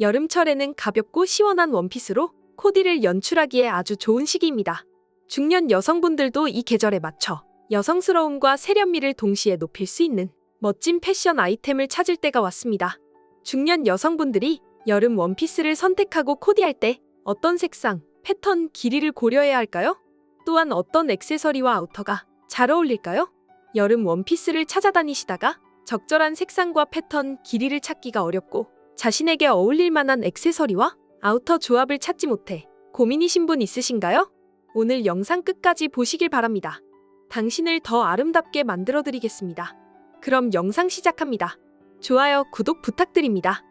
여름철에는 가볍고 시원한 원피스로 코디를 연출하기에 아주 좋은 시기입니다. 중년 여성분들도 이 계절에 맞춰 여성스러움과 세련미를 동시에 높일 수 있는 멋진 패션 아이템을 찾을 때가 왔습니다. 중년 여성분들이 여름 원피스를 선택하고 코디할 때 어떤 색상, 패턴, 길이를 고려해야 할까요? 또한 어떤 액세서리와 아우터가 잘 어울릴까요? 여름 원피스를 찾아다니시다가 적절한 색상과 패턴, 길이를 찾기가 어렵고 자신에게 어울릴 만한 액세서리와 아우터 조합을 찾지 못해 고민이신 분 있으신가요? 오늘 영상 끝까지 보시길 바랍니다. 당신을 더 아름답게 만들어 드리겠습니다. 그럼 영상 시작합니다. 좋아요, 구독 부탁드립니다.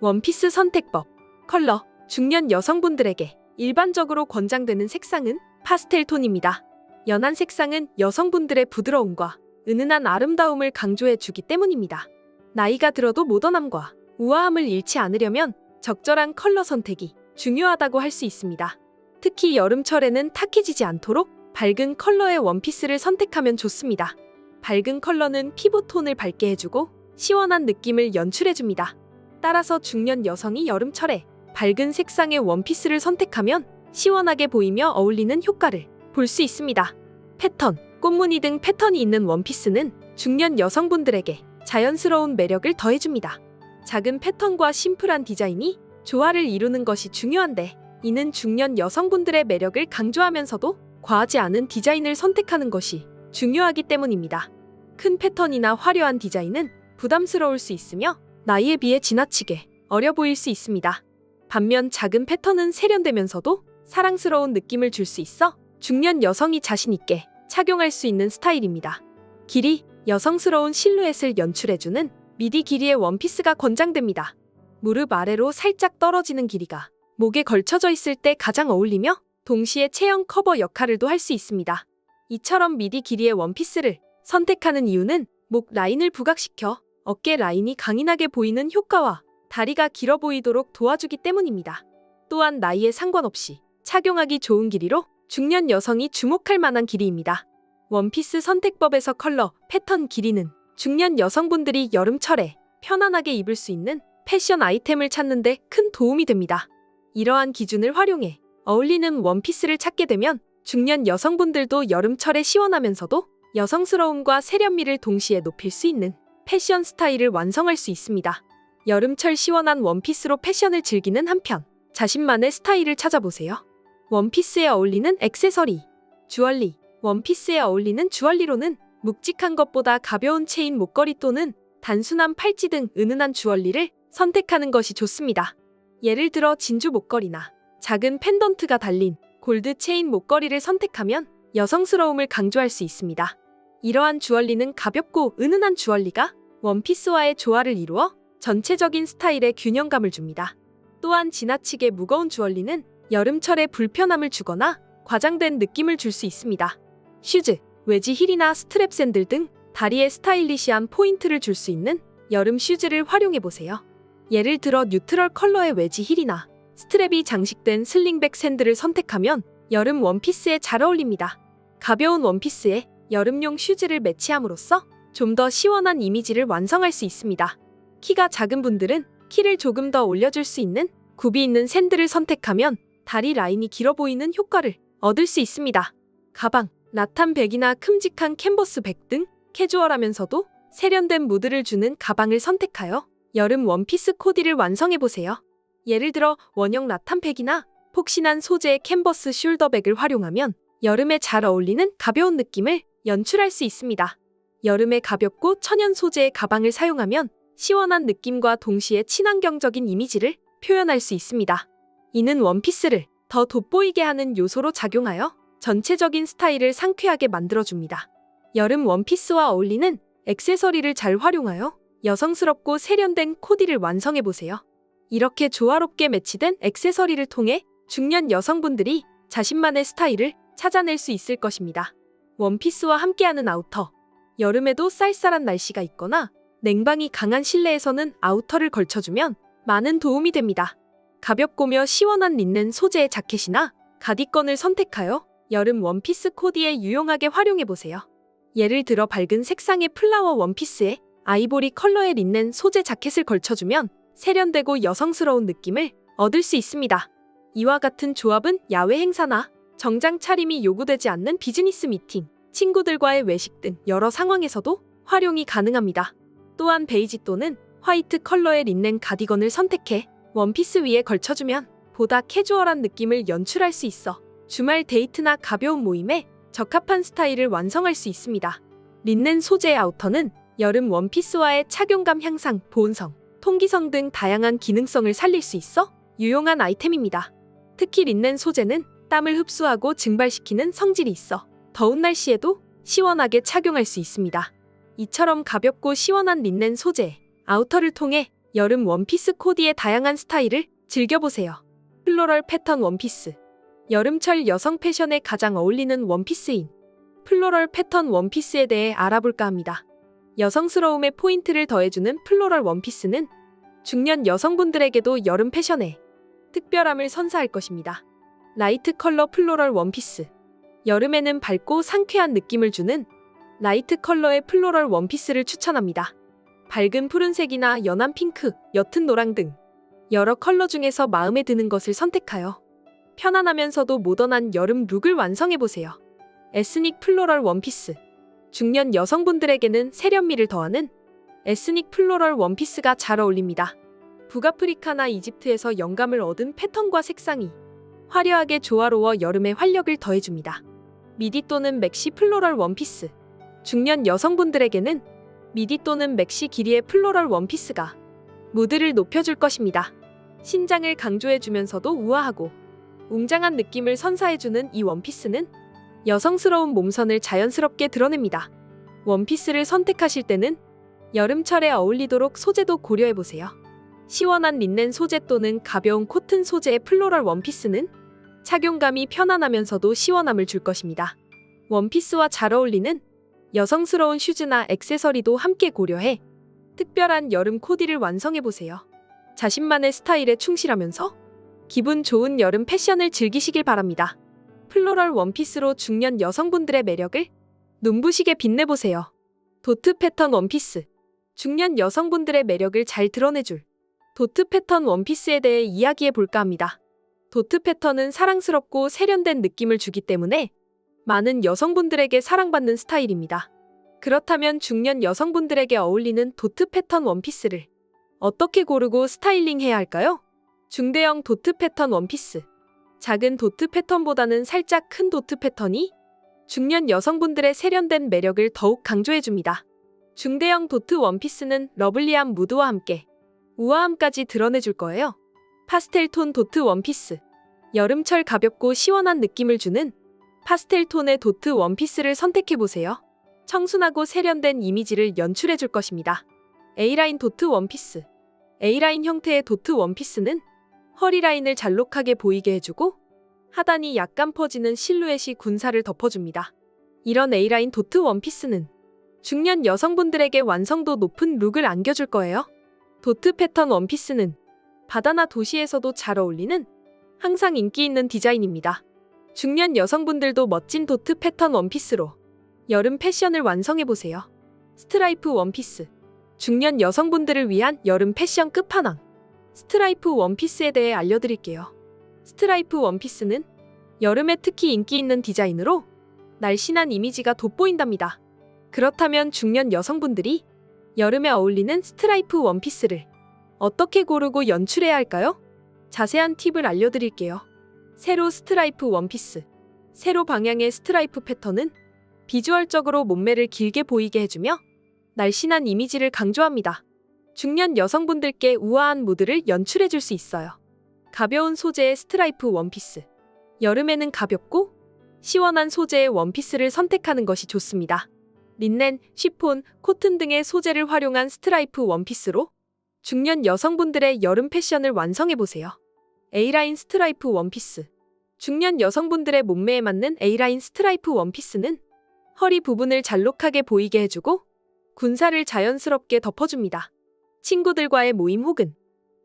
원피스 선택법. 컬러. 중년 여성분들에게 일반적으로 권장되는 색상은 파스텔 톤입니다. 연한 색상은 여성분들의 부드러움과 은은한 아름다움을 강조해 주기 때문입니다. 나이가 들어도 모던함과 우아함을 잃지 않으려면 적절한 컬러 선택이 중요하다고 할 수 있습니다. 특히 여름철에는 탁해지지 않도록 밝은 컬러의 원피스를 선택하면 좋습니다. 밝은 컬러는 피부톤을 밝게 해주고 시원한 느낌을 연출해줍니다. 따라서 중년 여성이 여름철에 밝은 색상의 원피스를 선택하면 시원하게 보이며 어울리는 효과를 볼 수 있습니다. 패턴, 꽃무늬 등 패턴이 있는 원피스는 중년 여성분들에게 자연스러운 매력을 더해줍니다. 작은 패턴과 심플한 디자인이 조화를 이루는 것이 중요한데 이는 중년 여성분들의 매력을 강조하면서도 과하지 않은 디자인을 선택하는 것이 중요하기 때문입니다. 큰 패턴이나 화려한 디자인은 부담스러울 수 있으며 나이에 비해 지나치게 어려 보일 수 있습니다. 반면 작은 패턴은 세련되면서도 사랑스러운 느낌을 줄 수 있어 중년 여성이 자신 있게 착용할 수 있는 스타일입니다. 길이, 여성스러운 실루엣을 연출해주는 미디 길이의 원피스가 권장됩니다. 무릎 아래로 살짝 떨어지는 길이가 목에 걸쳐져 있을 때 가장 어울리며 동시에 체형 커버 역할을도 할 수 있습니다. 이처럼 미디 길이의 원피스를 선택하는 이유는 목 라인을 부각시켜 어깨 라인이 강인하게 보이는 효과와 다리가 길어 보이도록 도와주기 때문입니다. 또한 나이에 상관없이 착용하기 좋은 길이로 중년 여성이 주목할 만한 길이입니다. 원피스 선택법에서 컬러, 패턴 길이는 중년 여성분들이 여름철에 편안하게 입을 수 있는 패션 아이템을 찾는 데 큰 도움이 됩니다. 이러한 기준을 활용해 어울리는 원피스를 찾게 되면 중년 여성분들도 여름철에 시원하면서도 여성스러움과 세련미를 동시에 높일 수 있는 패션 스타일을 완성할 수 있습니다. 여름철 시원한 원피스로 패션을 즐기는 한편 자신만의 스타일을 찾아보세요. 원피스에 어울리는 액세서리, 주얼리, 원피스에 어울리는 주얼리로는 묵직한 것보다 가벼운 체인 목걸이 또는 단순한 팔찌 등 은은한 주얼리를 선택하는 것이 좋습니다. 예를 들어 진주 목걸이나 작은 펜던트가 달린 골드 체인 목걸이를 선택하면 여성스러움을 강조할 수 있습니다. 이러한 주얼리는 가볍고 은은한 주얼리가 원피스와의 조화를 이루어 전체적인 스타일에 균형감을 줍니다. 또한 지나치게 무거운 주얼리는 여름철에 불편함을 주거나 과장된 느낌을 줄 수 있습니다. 슈즈, 외지 힐이나 스트랩 샌들 등 다리에 스타일리시한 포인트를 줄 수 있는 여름 슈즈를 활용해 보세요. 예를 들어 뉴트럴 컬러의 외지 힐이나 스트랩이 장식된 슬링백 샌들을 선택하면 여름 원피스에 잘 어울립니다. 가벼운 원피스에 여름용 슈즈를 매치함으로써 좀 더 시원한 이미지를 완성할 수 있습니다. 키가 작은 분들은 키를 조금 더 올려줄 수 있는 굽이 있는 샌들을 선택하면 다리 라인이 길어 보이는 효과를 얻을 수 있습니다. 가방, 나탄 백이나 큼직한 캔버스 백 등 캐주얼하면서도 세련된 무드를 주는 가방을 선택하여 여름 원피스 코디를 완성해 보세요. 예를 들어 원형 라탄 백이나 폭신한 소재의 캔버스 숄더백을 활용하면 여름에 잘 어울리는 가벼운 느낌을 연출할 수 있습니다. 여름에 가볍고 천연 소재의 가방을 사용하면 시원한 느낌과 동시에 친환경적인 이미지를 표현할 수 있습니다. 이는 원피스를 더 돋보이게 하는 요소로 작용하여 전체적인 스타일을 상쾌하게 만들어줍니다. 여름 원피스와 어울리는 액세서리를 잘 활용하여 여성스럽고 세련된 코디를 완성해보세요. 이렇게 조화롭게 매치된 액세서리를 통해 중년 여성분들이 자신만의 스타일을 찾아낼 수 있을 것입니다. 원피스와 함께하는 아우터. 여름에도 쌀쌀한 날씨가 있거나 냉방이 강한 실내에서는 아우터를 걸쳐주면 많은 도움이 됩니다. 가볍고며 시원한 린넨 소재의 자켓이나 가디건을 선택하여 여름 원피스 코디에 유용하게 활용해보세요. 예를 들어 밝은 색상의 플라워 원피스에 아이보리 컬러의 린넨 소재 자켓을 걸쳐주면 세련되고 여성스러운 느낌을 얻을 수 있습니다. 이와 같은 조합은 야외 행사나 정장 차림이 요구되지 않는 비즈니스 미팅, 친구들과의 외식 등 여러 상황에서도 활용이 가능합니다. 또한 베이지 또는 화이트 컬러의 린넨 가디건을 선택해 원피스 위에 걸쳐주면 보다 캐주얼한 느낌을 연출할 수 있어 주말 데이트나 가벼운 모임에 적합한 스타일을 완성할 수 있습니다. 린넨 소재의 아우터는 여름 원피스와의 착용감 향상, 보온성, 통기성 등 다양한 기능성을 살릴 수 있어 유용한 아이템입니다. 특히 린넨 소재는 땀을 흡수하고 증발시키는 성질이 있어 더운 날씨에도 시원하게 착용할 수 있습니다. 이처럼 가볍고 시원한 린넨 소재, 아우터를 통해 여름 원피스 코디의 다양한 스타일을 즐겨보세요. 플로럴 패턴 원피스. 여름철 여성 패션에 가장 어울리는 원피스인 플로럴 패턴 원피스에 대해 알아볼까 합니다. 여성스러움의 포인트를 더해주는 플로럴 원피스는 중년 여성분들에게도 여름 패션에 특별함을 선사할 것입니다. 라이트 컬러 플로럴 원피스. 여름에는 밝고 상쾌한 느낌을 주는 라이트 컬러의 플로럴 원피스를 추천합니다. 밝은 푸른색이나 연한 핑크, 옅은 노랑 등 여러 컬러 중에서 마음에 드는 것을 선택하여 편안하면서도 모던한 여름 룩을 완성해보세요. 에스닉 플로럴 원피스. 중년 여성분들에게는 세련미를 더하는 에스닉 플로럴 원피스가 잘 어울립니다. 북아프리카나 이집트에서 영감을 얻은 패턴과 색상이 화려하게 조화로워 여름의 활력을 더해줍니다. 미디 또는 맥시 플로럴 원피스. 중년 여성분들에게는 미디 또는 맥시 길이의 플로럴 원피스가 무드를 높여줄 것입니다. 신장을 강조해주면서도 우아하고 웅장한 느낌을 선사해주는 이 원피스는 여성스러운 몸선을 자연스럽게 드러냅니다. 원피스를 선택하실 때는 여름철에 어울리도록 소재도 고려해보세요. 시원한 린넨 소재 또는 가벼운 코튼 소재의 플로럴 원피스는 착용감이 편안하면서도 시원함을 줄 것입니다. 원피스와 잘 어울리는 여성스러운 슈즈나 액세서리도 함께 고려해 특별한 여름 코디를 완성해보세요. 자신만의 스타일에 충실하면서 기분 좋은 여름 패션을 즐기시길 바랍니다. 플로럴 원피스로 중년 여성분들의 매력을 눈부시게 빛내보세요. 도트 패턴 원피스. 중년 여성분들의 매력을 잘 드러내줄 도트 패턴 원피스에 대해 이야기해 볼까 합니다. 도트 패턴은 사랑스럽고 세련된 느낌을 주기 때문에 많은 여성분들에게 사랑받는 스타일입니다. 그렇다면 중년 여성분들에게 어울리는 도트 패턴 원피스를 어떻게 고르고 스타일링 해야 할까요? 중대형 도트 패턴 원피스. 작은 도트 패턴보다는 살짝 큰 도트 패턴이 중년 여성분들의 세련된 매력을 더욱 강조해줍니다. 중대형 도트 원피스는 러블리한 무드와 함께 우아함까지 드러내줄 거예요. 파스텔 톤 도트 원피스. 여름철 가볍고 시원한 느낌을 주는 파스텔 톤의 도트 원피스를 선택해보세요. 청순하고 세련된 이미지를 연출해줄 것입니다. A라인 도트 원피스. A라인 형태의 도트 원피스는 허리 라인을 잘록하게 보이게 해주고 하단이 약간 퍼지는 실루엣이 군살을 덮어줍니다. 이런 A라인 도트 원피스는 중년 여성분들에게 완성도 높은 룩을 안겨줄 거예요. 도트 패턴 원피스는 바다나 도시에서도 잘 어울리는 항상 인기 있는 디자인입니다. 중년 여성분들도 멋진 도트 패턴 원피스로 여름 패션을 완성해보세요. 스트라이프 원피스. 중년 여성분들을 위한 여름 패션 끝판왕. 스트라이프 원피스에 대해 알려드릴게요. 스트라이프 원피스는 여름에 특히 인기 있는 디자인으로 날씬한 이미지가 돋보인답니다. 그렇다면 중년 여성분들이 여름에 어울리는 스트라이프 원피스를 어떻게 고르고 연출해야 할까요? 자세한 팁을 알려드릴게요. 세로 스트라이프 원피스. 세로 방향의 스트라이프 패턴은 비주얼적으로 몸매를 길게 보이게 해주며 날씬한 이미지를 강조합니다. 중년 여성분들께 우아한 무드를 연출해줄 수 있어요. 가벼운 소재의 스트라이프 원피스. 여름에는 가볍고 시원한 소재의 원피스를 선택하는 것이 좋습니다. 린넨, 쉬폰, 코튼 등의 소재를 활용한 스트라이프 원피스로 중년 여성분들의 여름 패션을 완성해보세요. A라인 스트라이프 원피스. 중년 여성분들의 몸매에 맞는 A라인 스트라이프 원피스는 허리 부분을 잘록하게 보이게 해주고 군살을 자연스럽게 덮어줍니다. 친구들과의 모임 혹은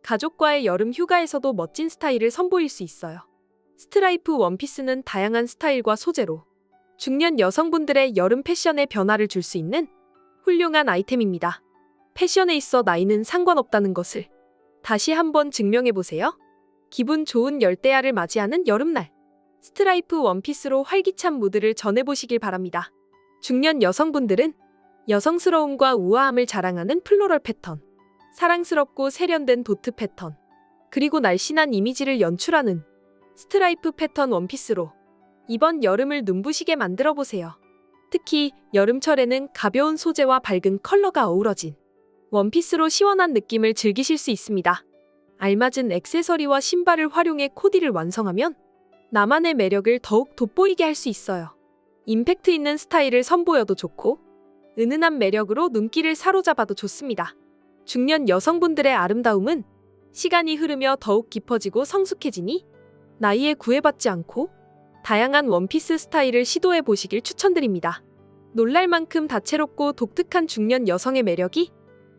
가족과의 여름 휴가에서도 멋진 스타일을 선보일 수 있어요. 스트라이프 원피스는 다양한 스타일과 소재로 중년 여성분들의 여름 패션에 변화를 줄 수 있는 훌륭한 아이템입니다. 패션에 있어 나이는 상관없다는 것을 다시 한번 증명해 보세요. 기분 좋은 열대야를 맞이하는 여름날. 스트라이프 원피스로 활기찬 무드를 전해보시길 바랍니다. 중년 여성분들은 여성스러움과 우아함을 자랑하는 플로럴 패턴, 사랑스럽고 세련된 도트 패턴, 그리고 날씬한 이미지를 연출하는 스트라이프 패턴 원피스로 이번 여름을 눈부시게 만들어 보세요. 특히 여름철에는 가벼운 소재와 밝은 컬러가 어우러진 원피스로 시원한 느낌을 즐기실 수 있습니다. 알맞은 액세서리와 신발을 활용해 코디를 완성하면 나만의 매력을 더욱 돋보이게 할 수 있어요. 임팩트 있는 스타일을 선보여도 좋고 은은한 매력으로 눈길을 사로잡아도 좋습니다. 중년 여성분들의 아름다움은 시간이 흐르며 더욱 깊어지고 성숙해지니 나이에 구애받지 않고 다양한 원피스 스타일을 시도해 보시길 추천드립니다. 놀랄 만큼 다채롭고 독특한 중년 여성의 매력이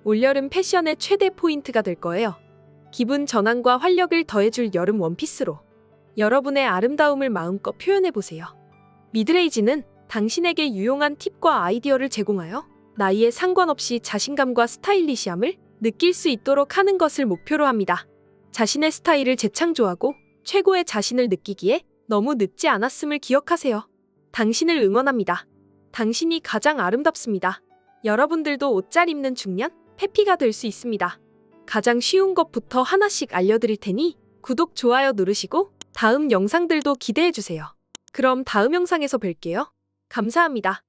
올여름 패션의 최대 포인트가 될 거예요. 기분 전환과 활력을 더해줄 여름 원피스로 여러분의 아름다움을 마음껏 표현해 보세요. 미드레이지는 당신에게 유용한 팁과 아이디어를 제공하여 나이에 상관없이 자신감과 스타일리시함을 느낄 수 있도록 하는 것을 목표로 합니다. 자신의 스타일을 재창조하고 최고의 자신을 느끼기에 너무 늦지 않았음을 기억하세요. 당신을 응원합니다. 당신이 가장 아름답습니다. 여러분들도 옷 잘 입는 중년 해피가 될 수 있습니다. 가장 쉬운 것부터 하나씩 알려드릴 테니 구독, 좋아요 누르시고 다음 영상들도 기대해주세요. 그럼 다음 영상에서 뵐게요. 감사합니다.